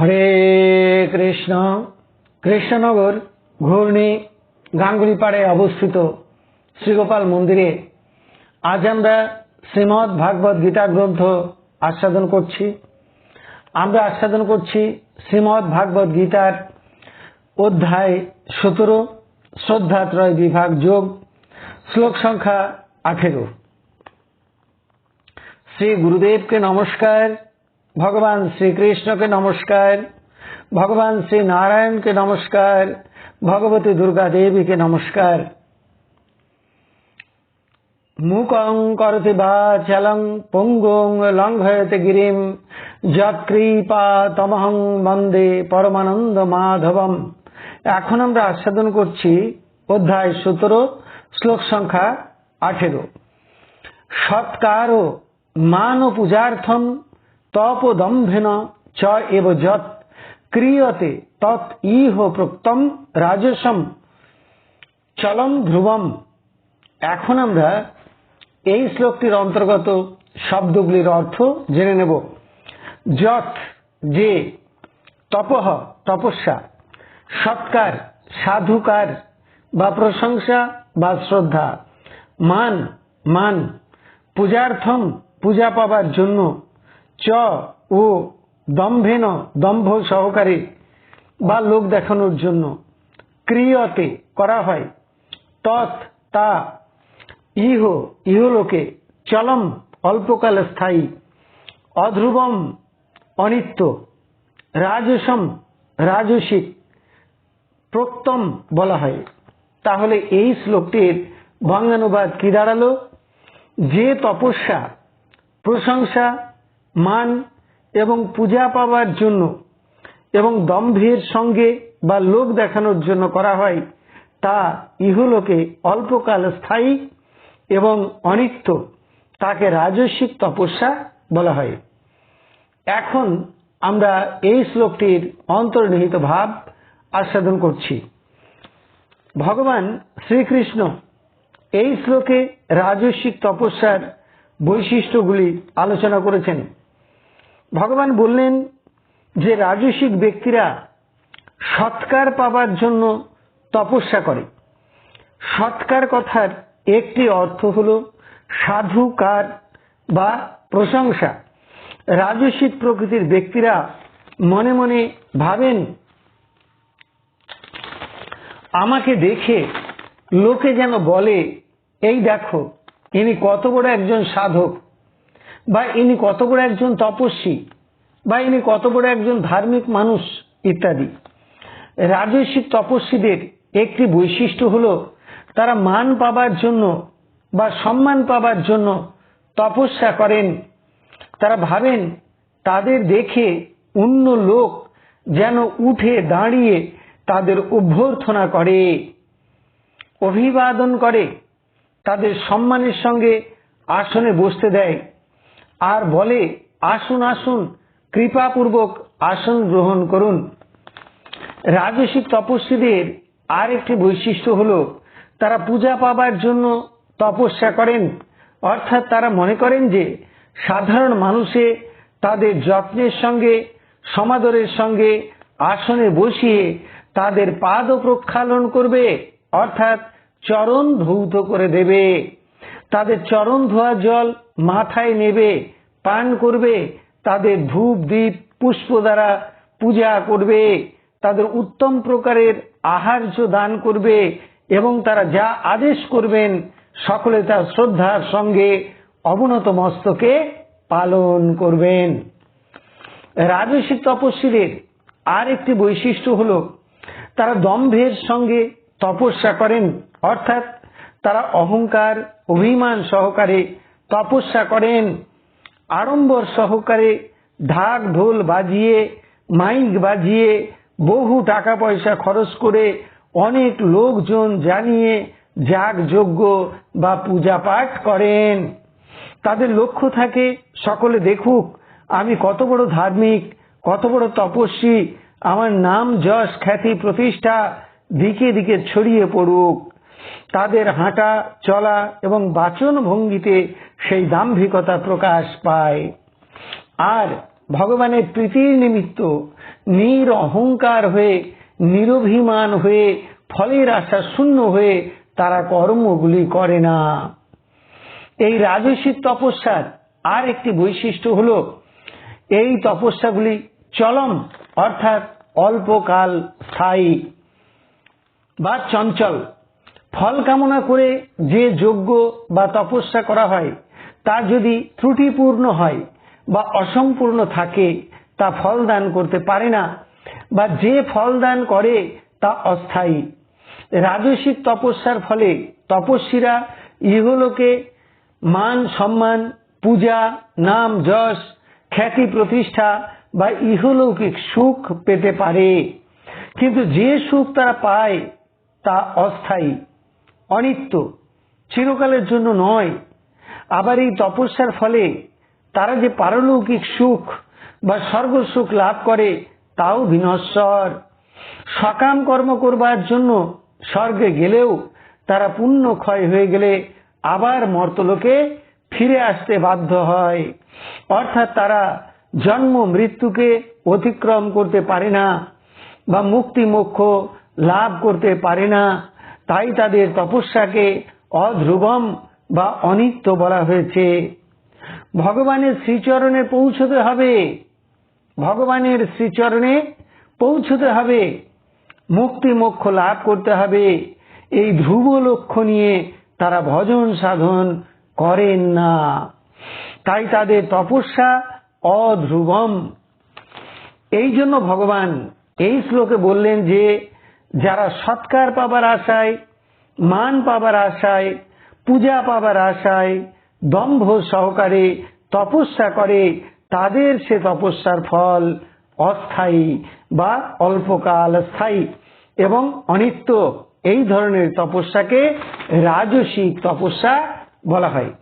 হরে কৃষ্ণ। কৃষ্ণনগর ঘূর্ণি গাঙ্গুলিপাড়ে অবস্থিত শ্রীগোপাল মন্দিরে। আজ আমরা শ্রীমৎ ভাগবত গীতা গ্রন্থ আস্বাদন করছি। আমরা আস্বাদন করছি শ্রীমৎ ভাগবত গীতার অধ্যায় সতেরো শ্রদ্ধাত্রয় বিভাগ যোগ, শ্লোক সংখ্যা আঠেরো। শ্রী গুরুদেবকে নমস্কার। ভগবান শ্রীকৃষ্ণকে নমস্কার, ভগবান শ্রী নারায়ণকে নমস্কার, ভগবতী দুর্গা দেবীকে নমস্কার। মুকং করতে বা চলং পঙ্গুং লঙ্ঘয়তে গিরিম, যৎকৃপা তমহং বন্দে পরমানন্দ মাধবম। এখন আমরা আস্বাদন করছি অধ্যায় সতেরো, শ্লোক সংখ্যা আঠেরো। সৎকার মান পূজার্থম তপদম্ভেন চ এব যৎ ক্রিয়তে তৎ ইহ প্রক্তম রাজসম চলম ধ্রুবম এখন আমরা এই শ্লোকটির অন্তর্গত শব্দগুলির অর্থ জেনে নেব। যৎ, যে তপহ তপস্যা, সৎকার, সাধুকার, বা প্রশংসা, বা শ্রদ্ধা, মান মান, পূজার্থম, পূজা পাবার জন্য চ ও দম্ভেন, দম্ভ সহকারে বা লোক দেখানোর জন্য। ক্রিয়তে করা হয়। তৎ, তা, ইহ, ইহলোকে চলম, অল্পকাল স্থায়ী। অধ্রুবম, অনিত্য। রাজসম, রাজসিক। প্রত্যম বলা হয়। তাহলে এই শ্লোকটির বঙ্গানুবাদ কি দাঁড়াল? যে তপস্যা, প্রশংসা মান এবং পূজা পাওয়ার জন্য এবং দম্ভের সঙ্গে বা লোক দেখানোর জন্য করা হয়, তা ইহলোকে অল্পকাল স্থায়ী এবং অনিত্য, তাকে রাজস্বিক তপস্যা বলা হয়। এখন আমরা এই শ্লোকটির অন্তর্নিহিত ভাব আস্বাদন করছি। ভগবান শ্রীকৃষ্ণ এই শ্লোকে রাজস্বিক তপস্যার বৈশিষ্ট্যগুলি আলোচনা করেছেন। ভগবান বললেন যে রাজসিক ব্যক্তিরা সৎকার পাবার জন্য তপস্যা করে। সৎকার কথার একটি অর্থ হল সাধুকার বা প্রশংসা। রাজস্বিক প্রকৃতির ব্যক্তিরা মনে মনে ভাবেন, আমাকে দেখে লোকে যেন বলে, এই দেখো, ইনি কত বড় একজন সাধক। বা ইনি কত বড় একজন তপস্বী, বা ইনি কত বড় একজন ধার্মিক মানুষ, ইত্যাদি। রাজস্বিক তপস্বীদের একটি বৈশিষ্ট্য হল, তারা মান পাবার জন্য বা সম্মান পাবার জন্য তপস্যা করেন। তারা ভাবেন, তাদের দেখে অন্য লোক যেন উঠে দাঁড়িয়ে তাদের অভ্যর্থনা করে, অভিবাদন করে, তাদের সম্মানের সঙ্গে আসনে বসতে দেয়। আর বলে, আসুন আসুন, কৃপাপূর্বক আসন গ্রহণ করুন। রাজসিক তপস্বীদের আর একটি বৈশিষ্ট্য হল, তারা পূজা পাবার জন্য তপস্যা করেন। অর্থাৎ তারা মনে করেন যে, সাধারণ মানুষে তাদের যত্নের সঙ্গে, সমাদরের সঙ্গে আসনে বসিয়ে তাদের পাদ প্রক্ষালন করবে, অর্থাৎ চরণ ধৌত করে দেবে। তাদের চরণ ধোয়া জল মাথায় নেবে পান করবে, তাদের ধূপ দ্বীপ পুষ্প দ্বারা পূজা করবে, তাদের উত্তম প্রকারের আহার্য দান করবে এবং তারা যা আদেশ করবেন, সকলে তা শ্রদ্ধার সঙ্গে অবনত মস্তকে পালন করবেন। রাজস্বিক তপস্বীদের আর একটি বৈশিষ্ট্য হল, তারা দম্ভের সঙ্গে তপস্যা করেন, অর্থাৎ তারা অহংকার, অভিমান সহকারে তপস্যা করেন। আড়ম্বর সহকারে ঢাক ঢোল বাজিয়ে, মাইক বাজিয়ে, বহু টাকা পয়সা খরচ করে অনেক লোকজন জানিয়ে যাগ যজ্ঞ বা পূজা পাঠ করেন। তাদের লক্ষ্য থাকে, সকলে দেখুক, আমি কত বড় ধার্মিক, কত বড় তপস্বী, আমার নাম যশ খ্যাতি প্রতিষ্ঠা, দিকে দিকে ছড়িয়ে পড়ুক। তাদের হাঁটা, চলা এবং বাচন ভঙ্গিতে সেই দাম্ভিকতা প্রকাশ পায়। আর ভগবানের প্রীতির নিমিত্ত নির অহংকার হয়ে, নিরভিমান হয়ে, ফলের আশা শূন্য হয়ে তারা কর্মগুলি করে না। এই রাজসিক তপস্যার আর একটি বৈশিষ্ট্য হল, এই তপস্যাগুলি চলম, অর্থাৎ অল্পকাল স্থায়ী বা চঞ্চল। ফল কামনা করে যে যজ্ঞ বা তপস্যা করা হয় তা যদি ত্রুটিপূর্ণ হয় বা অসম্পূর্ণ থাকে, তা ফল দান করতে পারে না, বা যে ফল দান করে, তা অস্থায়ী। রাজসিক তপস্যার ফলে তপস্বীরা ইহলোকে মান সম্মান, পূজা, নাম যশ, খ্যাতি প্রতিষ্ঠা বা ইহলৌকিক সুখ পেতে পারে। কিন্তু যে সুখ তারা পায়, তা অস্থায়ী, অনিত্য, চিরকালের জন্য নয়। আবার এই তপস্যার ফলে তারা যে পারলৌকিক সুখ বা স্বর্গ সুখ লাভ করে, তাও বিনশ্বর। সকাম কর্ম করবার জন্য স্বর্গে গেলেও তারা পুণ্য ক্ষয় হয়ে গেলে আবার মর্তলোকে ফিরে আসতে বাধ্য হয়। অর্থাৎ তারা জন্ম মৃত্যুকে অতিক্রম করতে পারে না বা মুক্তি মোক্ষ লাভ করতে পারে না। তাই তাদের তপস্যাকে অধ্রুবম বা অনিত্য বলা হয়েছে, ভগবানের শ্রীচরণে পৌঁছতে হবে। ভগবানের শ্রীচরণে পৌঁছতে হবে। মুক্তি মোক্ষ লাভ করতে হবে। এই ধ্রুব লক্ষ্য নিয়ে তারা ভজন সাধন করেন না। তাই তাদের তপস্যা অধ্রুবম। এই জন্য ভগবান এই শ্লোকে বললেন যে, যারা সৎকার পাবার আশায়, মান পাবার আশায় পূজা পাবার আশায় দম্ভ সহকারে তপস্যা করে, তাদের সে তপস্যার ফল অস্থায়ী বা অল্পকাল স্থায়ী। এবং অনিত্য এই ধরনের তপস্যাকে রাজসিক তপস্যা বলা হয়।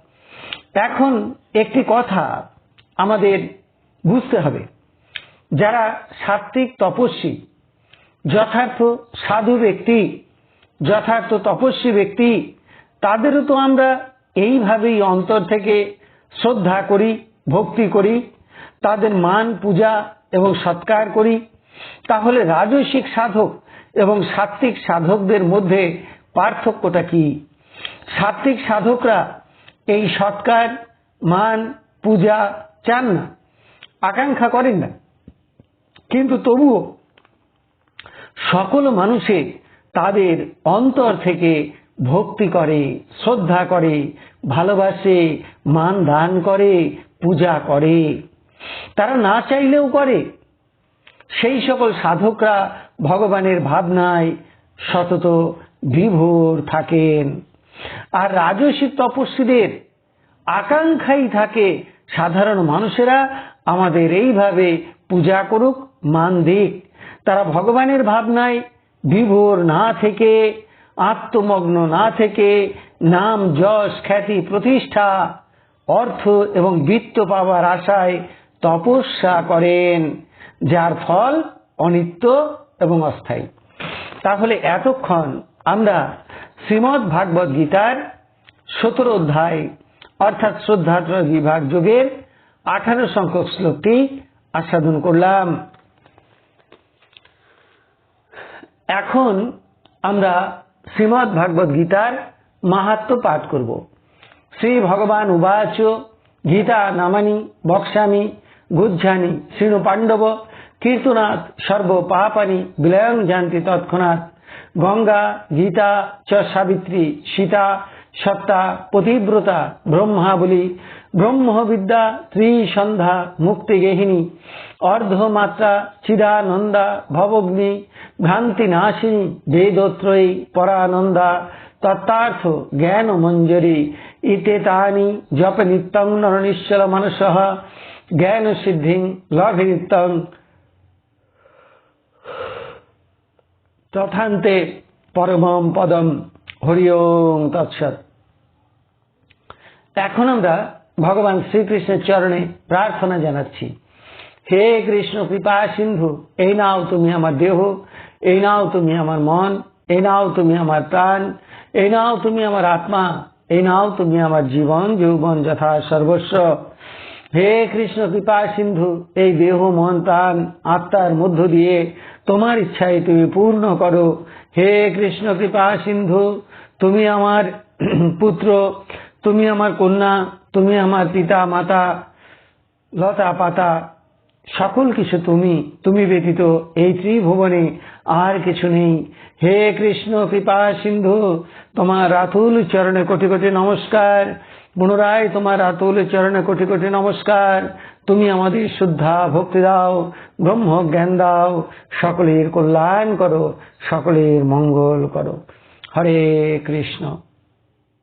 এখন একটি কথা আমাদের বুঝতে হবে। যারা সাত্বিক তপস্বী, যথার্থ সাধু ব্যক্তি, যথার্থ তপস্বী ব্যক্তি তাদেরও তো আমরা এইভাবেই অন্তর থেকে শ্রদ্ধা করি, ভক্তি করি, তাদের মান, পূজা এবং সৎকার করি। তাহলে রাজস্বিক সাধক এবং সাত্বিক সাধকদের মধ্যে পার্থক্যটা কি? সাত্বিক সাধকরা এই সৎকার, মান, পূজা চান না, আকাঙ্ক্ষা করেন না। কিন্তু তবুও সকল মানুষে তাদের অন্তর থেকে ভক্তি করে, শ্রদ্ধা করে, ভালোবাসে, মান দান করে, পূজা করে। তারা না চাইলেও করে। সেই সকল সাধকরা ভগবানের ভাবনায় সতত বিভোর থাকেন। আর রাজসিক তপস্বীদের আকাঙ্ক্ষাই থাকে, সাধারণ মানুষেরা আমাদের এইভাবে পূজা করুক, মান দিক। তারা ভগবানের ভাবনায় বিভোর না থেকে আত্মমগ্ন না থেকে নাম, যশ, খ্যাতি, প্রতিষ্ঠা, অর্থ এবং বৃত্ত পাওয়ার আশায় তপস্যা করেন, যার ফল অনিত্য এবং অস্থায়ী। তাহলে এতক্ষণ আমরা শ্রীমৎ ভাগবত গীতার সতেরো অধ্যায়, অর্থাৎ শ্রদ্ধাত্র বিভাগ যোগের আঠারো সংখ্যক শ্লোকটি আস্বাদন করলাম। এখন আমরা শ্রীমৎ ভাগবত গীতার মাহাত্ম পাঠ করব। শ্রী ভগবান উবাচ গীতা নামানি বক্সামি গুজ্জানি, শ্রীণু পাণ্ডব, কীর্তনাথ সর্ব পাপানি বিলয়ং জানতি তৎক্ষণাৎ, গঙ্গা, গীতা চ সাবিত্রী, সীতা, সত্তা, পতিব্রতা, ব্রহ্মাবলী ব্রহ্মবিদ্যা, ত্রিসন্ধ্যা মুক্তিগেহিনী অর্ধমাত্রা, চিদানন্দা, ভবগ্নি ভ্রান্তি নাশিনী বেদত্রয়ী, পরানন্দা তত্তার্থ জ্ঞান মঞ্জরি ইতে তানি জপ নিত্যং নরনিশ্চল মনস জ্ঞান সিদ্ধি লভে নিত্যং তথান্তে পরমম পদম। হরি ওং তৎসৎ। এখন আমরা ভগবান শ্রীকৃষ্ণের চরণে প্রার্থনা জানাচ্ছি। হে কৃষ্ণ, কৃপা সিন্ধু, এই নাও তুমি আমার দেহ, এই নাও তুমি আমার মন, এই নাও তুমি আমার প্রাণ, এই নাও তুমি আমার আত্মা, এই নাও তুমি আমার জীবন, যৌবন যথা সর্বস্ব। হে কৃষ্ণ, কৃপা সিন্ধু, এই দেহ, মন, প্রাণ, আত্মার মধ্য দিয়ে তোমার ইচ্ছায় তুমি পূর্ণ করো। হে কৃষ্ণ, কৃপা সিন্ধু, তুমি আমার পুত্র, তুমি আমার কন্যা তুমি আমার পিতা, মাতা, লতা, পাতা, সকল কিছু তুমি তুমি ব্যতীত এই ত্রিভুবনে আর কিছু নেই। হে কৃষ্ণ, কৃপা, সিন্ধু, তোমার রাতুল চরণে কোটি কোটি নমস্কার। পুনরায় তোমার রাতুল চরণে কোটি কোটি নমস্কার। তুমি আমাদের শুদ্ধা ভক্তি দাও, ব্রহ্ম জ্ঞান দাও, সকলের কল্যাণ করো, সকলের মঙ্গল করো। হরে কৃষ্ণ।